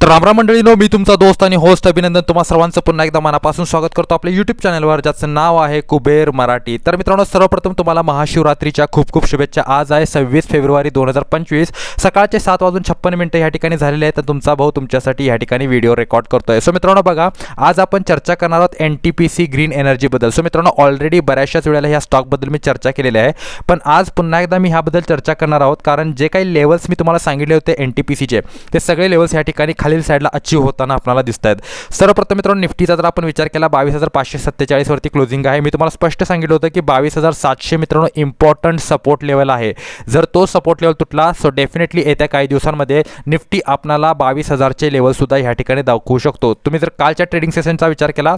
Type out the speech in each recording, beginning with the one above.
तर रामराम मंडळीनो मी तुमचा दोस्त आणि होस्ट अभिनंदन तुम्हा सर्वांचं पुन्हा एकदा मनापासून स्वागत करतो आपल्या यूट्यूब चॅनलवर ज्याचं नाव आहे कुबेर मराठी. तर मित्रांनो सर्वप्रथम तुम्हाला महाशिवरात्रीच्या खूप खूप शुभेच्छा. आज आहे सव्वीस फेब्रुवारी दोन हजार पंचवीस. सकाळचे सात वाजून छप्पन मिनटं या ठिकाणी झालेले आहेत तर तुमचा भाऊ तुमच्यासाठी या ठिकाणी व्हिडिओ रेकॉर्ड करतो आहे सो मित्रांनो बघा आज आपण चर्चा करणार आहोत N T P C green एनर्जीबद्दल so मित्रांनो ऑलरेडी बऱ्याचशाच वेळेला ह्या स्टॉकबद्दल मी चर्चा केलेली आहे. पण आज पुन्हा एकदा मी ह्याबद्दल चर्चा करणार आहोत कारण जे काही लेवल्स मी तुम्हाला सांगितले होते एन टी पी सीचे ते सगळे लेवल्स या ठिकाणी खालील साईडला अचीव होताना आपल्याला दिसत आहेत सर्वप्रथम मित्रांनो निफ्टीचा जर आपण विचार केला बावीस हजार पाचशे सत्तेचाळीसवरती क्लोजिंग आहे. मी तुम्हाला स्पष्ट सांगितलं होतं की बावीस हजार सातशे मित्रांनो इम्पॉर्टंट सपोर्ट लेवल आहे. जर तो सपोर्ट लेवल तुटला सो डेफिनेटली येत्या काही दिवसांमध्ये निफ्टी आपणाला बावीस हजारचे लेवलसुद्धा ह्या ठिकाणी दाखवू शकतो. तुम्ही जर कालच्या ट्रेडिंग सेशनचा विचार केला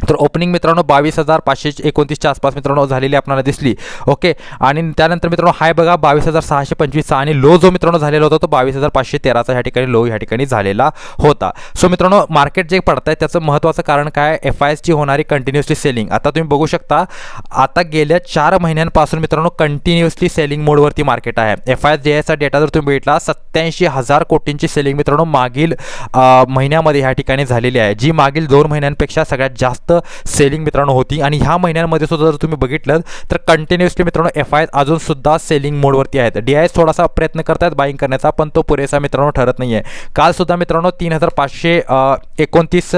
तर ओपनिंग मित्रांनो बावीस हजार पाचशे एकोणतीसच्या आसपास मित्रांनो झालेली आपल्याला दिसली. ओके आणि त्यानंतर मित्रांनो हाय बघा बावीस हजार सहाशे पंचवीसचा आणि लो जो मित्रांनो झालेला होता तो बावीस हजार पाचशे तेराचा ह्या ठिकाणी लो ह्या ठिकाणी झालेला होता. सो मित्रांनो मार्केट जे पडत आहे त्याचं महत्त्वाचं कारण काय? एफ आय एसची होणारी कंटिन्युअसली सेलिंग आता तुम्ही बघू शकता आता गेल्या चार महिन्यांपासून मित्रांनो कंटिन्युअसली सेलिंग मोडवरती मार्केट आहे. एफ आय एस जे एसचा डेटा जर तुम्ही भेटला सत्याऐंशी हजार कोटींची सेलिंग मित्रांनो मागील महिन्यामध्ये ह्या ठिकाणी झालेली आहे. जी मागील दोन महिन्यांपेक्षा सगळ्यात जास्त सेलिंग मित्रांनो होती. आणि ह्या महिन्यांमध्ये सुद्धा जर तुम्ही बघितलं तर कंटिन्युअसली मित्रांनो एफ आय अजून सुद्धा सेलिंग मोडवरती आहेत. डी आय एस थोडासा प्रयत्न करतात बाईंग करण्याचा पण तो पुरेसा मित्रांनो ठरत नाही आहे कालसुद्धा मित्रांनो तीन हजार पाचशे एकोणतीस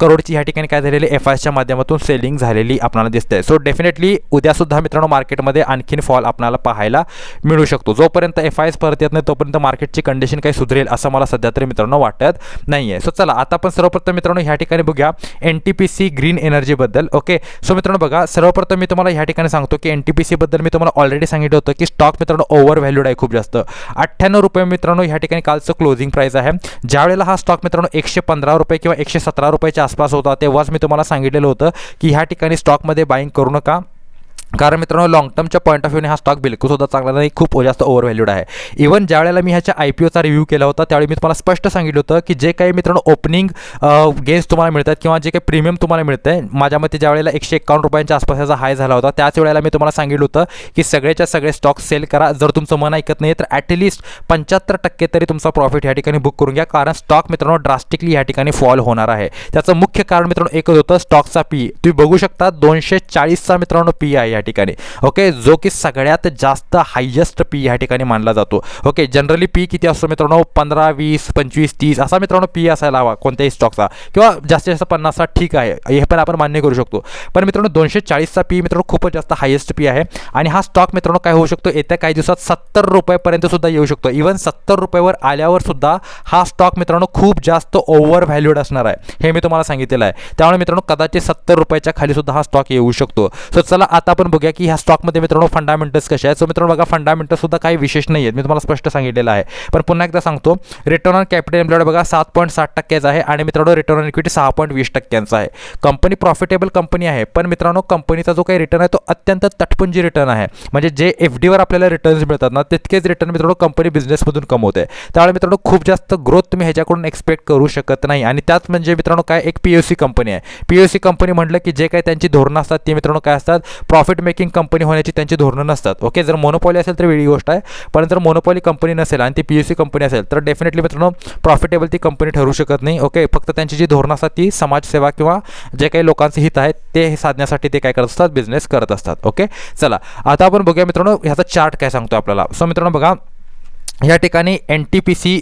करोडची ह्या ठिकाणी काय झालेली एफ आय एसच्या माध्यमातून सेलिंग झालेली आपल्याला दिसते सो डेफिनेटली उद्यासुद्धा मित्रांनो मार्केटमध्ये आणखीन फॉल आपल्याला पाहायला मिळू शकतो. जोपर्यंत एफ आय एस परत येत नाही तोपर्यंत मार्केटची कंडिशन काही सुधरेल असं मला सध्या तरी मित्रांनो वाटत नाही आहे सो चला आता आपण सर्वप्रथम मित्रांनो ह्या ठिकाणी बघूया. N T P C green एनर्जीबद्दल okay so मित्रांनो बघा सर्वप्रथम मी तुम्हाला ह्या ठिकाणी सांगतो की एन टी पी सीबद्दल मी तुम्हाला ऑलरेडी सांगितलं होतं की स्टॉक मित्रांनो ओव्हर व्हॅल्यूड आहे खूप जास्त. अठ्ठ्याण्णव रुपये मित्रांनो ह्या ठिकाणी कालचं क्लोजिंग प्राईस आहे. ज्यावेळेला हा स्टॉक मित्रांनो एकशे पंधरा रुपये किंवा एकशे सतरा रुपयाच्या आसपास होता तेव्हाच मी तुम्हाला सांगितलेलं होतं की ह्या ठिकाणी स्टॉकमध्ये बाईंग करू नका. कारण मित्रांनो लॉंग टर्मच्या पॉईंट ऑफ व्ह्यूने हा स्टॉक बिलकुल सुद्धा चांगला नाही खूप जास्त ओव्हर व्हॅल्यूड आहे. इव्हन ज्या वेळेला मी ह्याच्या आय पी ओचा रिव्ह्यू केला होता त्यावेळी मी तुम्हाला स्पष्ट सांगितलं होतं की जे काही मित्रांनो ओपनिंग गेन्स तुम्हाला मिळतात किंवा जे काही प्रीमियम तुम्हाला मिळतं आहे माझ्या मते ज्या वेळेला एकशे एकावन्न रुपयांच्या आसपास याचा हाय झाला होता त्याच वेळेला मी तुम्हाला सांगितलं होतं की सगळेच्या सगळे स्टॉक सेल करा. जर तुमचं मन ऐकत नाही तर ॲटलिस्ट पंच्याहत्तर टक्के तरी तुमचा प्रॉफिट या ठिकाणी बुक करून घ्या. कारण स्टॉक मित्रांनो ड्रास्टिकली या ठिकाणी फॉल होणार आहे. त्याचं मुख्य कारण मित्रांनो एकच होतं स्टॉकचा पी तुम्ही बघू शकता दोनशे चाळीसचा मित्रांनो पी आहे या ठिकाणी. ओके जो की सगळ्यात जास्त हायेस्ट पी ह्या ठिकाणी मानला जातो. ओके जनरली पी किती असतो मित्रांनो? पंधरा वीस पंचवीस तीस असा मित्रांनो पी असायला हवा कोणत्याही स्टॉकचा किंवा जास्तीत जास्त पन्नासचा ठीक आहे. हे पण आपण मान्य करू शकतो. पण मित्रांनो दोनशे चाळीसचा पी मित्रांनो खूपच जास्त हायेस्ट पी आहे. आणि हा स्टॉक मित्रांनो काय होऊ शकतो? येत्या काही दिवसात सत्तर रुपयापर्यंत सुद्धा येऊ शकतो. इव्हन सत्तर रुपयावर आल्यावर सुद्धा हा स्टॉक मित्रांनो खूप जास्त ओव्हर व्हॅल्यूड असणार आहे. हे मी तुम्हाला सांगितलेलं आहे. त्यामुळे मित्रांनो कदाचित सत्तर रुपयाच्या खाली सुद्धा हा स्टॉक येऊ शकतो. सो चला आता आपण बघूया की ह्या स्टॉकमध्ये मित्रांनो फंडामेंटल्स कसे आहेत. सो मित्रांनो बघा फंडामेंटल सुद्धा काही विशेष नाही आहेत मी तुम्हाला स्पष्ट सांगितलेलं आहे. पण पुन्हा एकदा सांगतो रिटर्न ऑन कॅपिटल एम्प्लॉयड बघा सात पॉईंट साठ टक्क्याचा आहे आणि मित्रांनो रिटर्न ऑन इक्विटी सहा पॉईंट वीस टक्क्यांचा आहे. कंपनी प्रॉफिटेबल कंपनी आहे. पण मित्रांनो कंपनीचा जो काही रिटर्न आहे तो अत्यंत तटपुंजी रिटर्न आहे. म्हणजे जे एफ डीवर आपल्याला रिटर्न्स मिळतात ना तितकेच रिटर्न मित्रांनो कंपनी बिझनेसमधून कमवते. त्यामुळे मित्रांनो खूप जास्त ग्रोथ तुम्ही ह्याच्याकडून एक्सपेक्ट करू शकत नाही. आणि त्यात म्हणजे मित्रांनो काय एक पी सी कंपनी आहे. पी सी कंपनी म्हटलं की जे काही त्यांची धोरणं असतात ती मित्रांनो काय असतात? प्रॉफिट मेकिंग कंपनी होण्याची त्यांची धोरणं नसतात. ओके जर मोनोपॉली असेल तर वेगळी गोष्ट आहे. पण जर मोनोपॉली कंपनी नसेल आणि ती पी सी कंपनी असेल तर डेफिनेटली मित्रांनो प्रॉफिटेबल ती कंपनी ठरू शकत नाही. ओके फक्त त्यांची जी धोरणं असतात ती समाजसेवा किंवा जे काही लोकांचे हित आहेत ते साधण्यासाठी ते काय करत असतात बिझनेस करत असतात. ओके चला आता आपण बघूया मित्रांनो ह्याचा चार्ट काय सांगतो आपल्याला. सो मित्रांनो बघा या ठिकाणी एन टी पी सी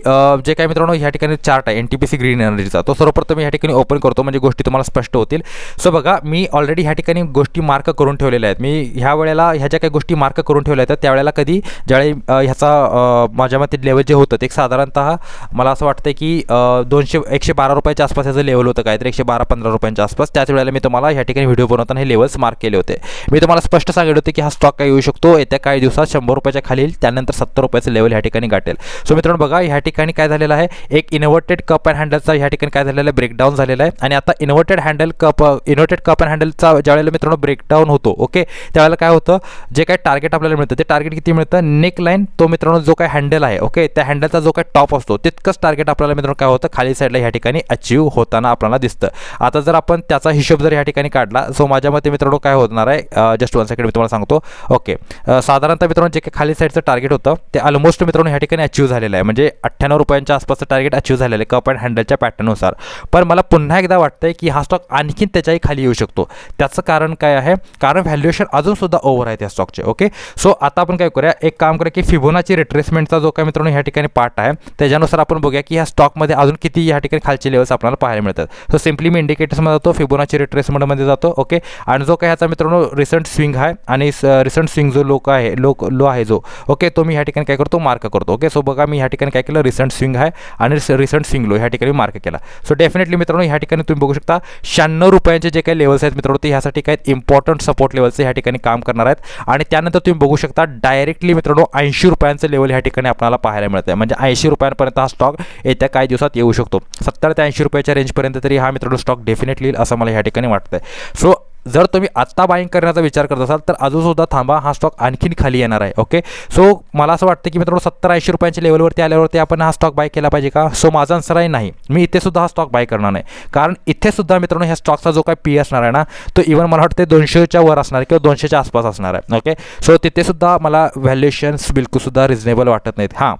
जे काय मित्रांनो ह्या ठिकाणी चार्ट आहे. N T P C green एनर्जीचा तो सर्वप्रथम या ठिकाणी ओपन करतो. म्हणजे गोष्टी तुम्हाला स्पष्ट होतील. सो बघा मी ऑलरेडी ह्या ठिकाणी गोष्टी मार्क करून ठेवलेल्या आहेत. मी ह्या वेळेला ह्या ज्या काही गोष्टी मार्क करून ठेवल्या आहेत त्यावेळेला कधी ज्यावेळी ह्याचा माझ्या मते लेवल जे होतं ते एक साधारणतः मला असं वाटतं की दोनशे एकशे बारा रुपयाच्या आसपास ह्याचं लेवल होतं काय तर एकशे बारा पंधरा रुपयांच्या आसपास. त्याच वेळेला मी तुम्हाला ह्या ठिकाणी व्हिडिओ बनवताना हे लेवल्स मार्क केले होते. मी तुम्हाला स्पष्ट सांगितलं होते की हा स्टॉक काय येऊ शकतो. येत्या काही दिवसात शंभर रुपयाच्या खालील त्यानंतर सत्तर रुपयाचं लेवल ह्या ठिकाणी गाठेल. सो मित्रांनो बघा ह्या ठिकाणी काय झालेलं आहे? एक इन्व्हर्टेड कप अँड हँडलचा ह्या ठिकाणी काय झालेलं आहे? ब्रेकडाऊन झालेला आहे. आणि आता inverted handle cup inverted cup and हँडलचा ज्यावेळेला मित्रांनो ब्रेकडाऊन होतो ओके त्यावेळेला काय होतं? जे काय टार्गेट आपल्याला मिळतं ते टार्गेट किती मिळतं? नेक लाईन तो मित्रांनो जो काय हँडल आहे ओके त्या हँडलचा जो काय टॉप असतो तितकंच टार्गेट आपल्याला मित्रांनो काय होतं? खाली साईडला ह्या ठिकाणी अचीव होताना आपल्याला दिसतं. आता जर आपण त्याचा हिशोब जर ह्या ठिकाणी काढला सो माझ्या मते मित्रांनो काय होणार आहे? जस्ट वन सेकंड मी तुम्हाला सांगतो ओके साधारणतः मित्रांनो जे काही खाली साईडचं टार्गेट होतं ते ऑलमोस्ट मित्रांनो ह्या ठिकाणी अचीव झालेलं आहे. म्हणजे अठ्ठ्याण्णव रुपयांच्या आसपासचं टार्गेट अचीव झालेलं आहे. कप अँड हँडलच्या पॅटर्ननुसार पण मला पुन्हा एकदा वाटतंय की हा स्टॉक आणखीन त्याच्याही खाली येऊ शकतो. त्याचं कारण काय आहे? कारण व्हॅल्युएशन अजूनसुद्धा ओव्हर आहे त्या स्टॉकचे ओके सो आता आपण काय करूया? एक काम करूया की फिबोनाची रिट्रेसमेंटचा जो काय मित्रांनो ह्या ठिकाणी पार्ट आहे त्याच्यानुसार आपण बघूया की ह्या स्टॉकमध्ये अजून किती ह्या ठिकाणी खालचे लेवल्स आपल्याला पाहायला मिळतात. सो सिम्पली मी इंडिकेटर्समध्ये जातो फिबोनाची रिट्रेसमेंटमध्ये जातो ओके आणि जो काय ह्याचा मित्रांनो रिसेंट स्विंग आहे आणि रिसेंट स्विंग जो लोक आहे लोक लो आहे जो ओके तो मी ह्या ठिकाणी काय करतो? मार्क करतो. ओके सो बघा मी ह्या ठिकाणी काय केलं? रिसंट स्विंग आहे आणि रिसंट स्विंग लो. ह्या ठिकाणी मार्क केला. सो डेफिनेटली मित्रांनो ह्या ठिकाणी तुम्ही बघू शकता शहाण्णव रुपयांचे जे काही लेवल्स आहेत मित्रांनो ते ह्यासाठी काय इम्पॉर्टंट सपोर्ट लेवलचे ह्या ठिकाणी काम करणार आहेत. आणि त्यानंतर तुम्ही बघू शकता डायरेक्टली मित्रांनो ऐंशी रुपयांचं लेवल ह्या ठिकाणी आपल्याला पाहायला मिळतं आहे म्हणजे ऐंशी रुपयांपर्यंत हा स्टॉक येत्या काही दिवसात येऊ शकतो. सत्तर ते ऐंशी रुपयाच्या रेंजपर्यंत तरी हा मित्रांनो स्टॉक डेफिनेटली येईल असं मला ह्या ठिकाणी वाटतं आहे सो जर तुम्ही आत्ता बाईंग करण्याचा विचार करत असाल तर अजूनसुद्धा थांबा हा स्टॉक आणखीन खाली येणार आहे ओके सो मला असं वाटतं की मित्रांनो सत्तर ऐंशी रुपयांच्या लेवलवरती आल्यावरती आपण हा स्टॉक बाय केला पाहिजे का? सो माझा आन्सर आहे नाही. मी इथेसुद्धा हा स्टॉक बाय करणार नाही. कारण इथेसुद्धा मित्रांनो ह्या स्टॉकचा जो काय पी असणार आहे ना तो इव्हन मला वाटतं दोनशेच्या वर असणार आहे किंवा दोनशेच्या आसपास असणार आहे ओके सो तिथेसुद्धा मला व्हॅल्युएशन्स बिलकुलसुद्धा रिजनेबल वाटत नाहीत. हां.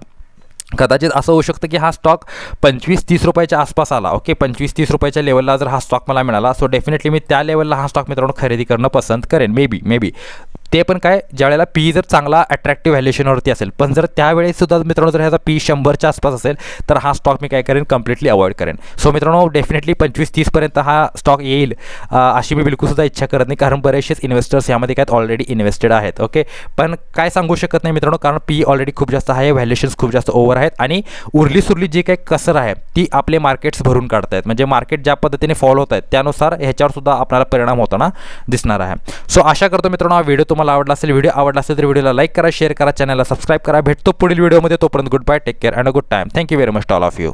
कदाचित असं होऊ शकतं की हा स्टॉक पंचवीस तीस रुपयाच्या आसपास आला. ओके पंचवीस तीस रुपयाच्या लेवलला जर हा स्टॉक मला मिळाला सो डेफिनेटली मी त्या लेवलला हा स्टॉक मित्रांनो खरेदी करणं पसंत करेन. मे बी मे बी ते पण काय ज्यावेळेला पी जर चांगला अट्रॅक्टिव्ह व्हॅल्युएशनवरती असेल पण जर त्यावेळेससुद्धा मित्रांनो जर ह्याचा पी शंभरच्या आसपास असेल तर हा स्टॉक मी काय करेन कम्प्लिटली अवॉइड करेन. सो मित्रांनो डेफिनेटली पंचवीस तीसपर्यंत हा स्टॉक येईल अशी मी बिलकुलसुद्धा इच्छा करत नाही कारण बरेचसेच इन्व्हेस्टर्स यामध्ये काय ऑलरेडी इन्व्हेस्टेड आहेत ओके पण काय सांगू शकत नाही मित्रांनो कारण पी ऑलरेडी खूप जास्त आहे व्हॅल्युएशन्स खूप जास्त ओव्हर आहेत आणि उरली सुरली जी काही कसर आहे ती आपले मार्केट्स भरून काढत आहेत म्हणजे मार्केट ज्या पद्धतीने फॉलो होत आहेत त्यानुसार ह्याच्यावरसुद्धा आपल्याला परिणाम होताना दिसणार आहे. सो आशा करतो मित्रांनो हा व्हिडिओ तुम्हाला आवडला असेल व्हिडिओ आवडला असेल तर व्हिडिओला लाईक करा शेअर करा चॅनलला सबस्क्राईब करा. भेटतो पुढील व्हिडिओमध्ये तोपर्यंत good bye take care and a good time thank you very much all of you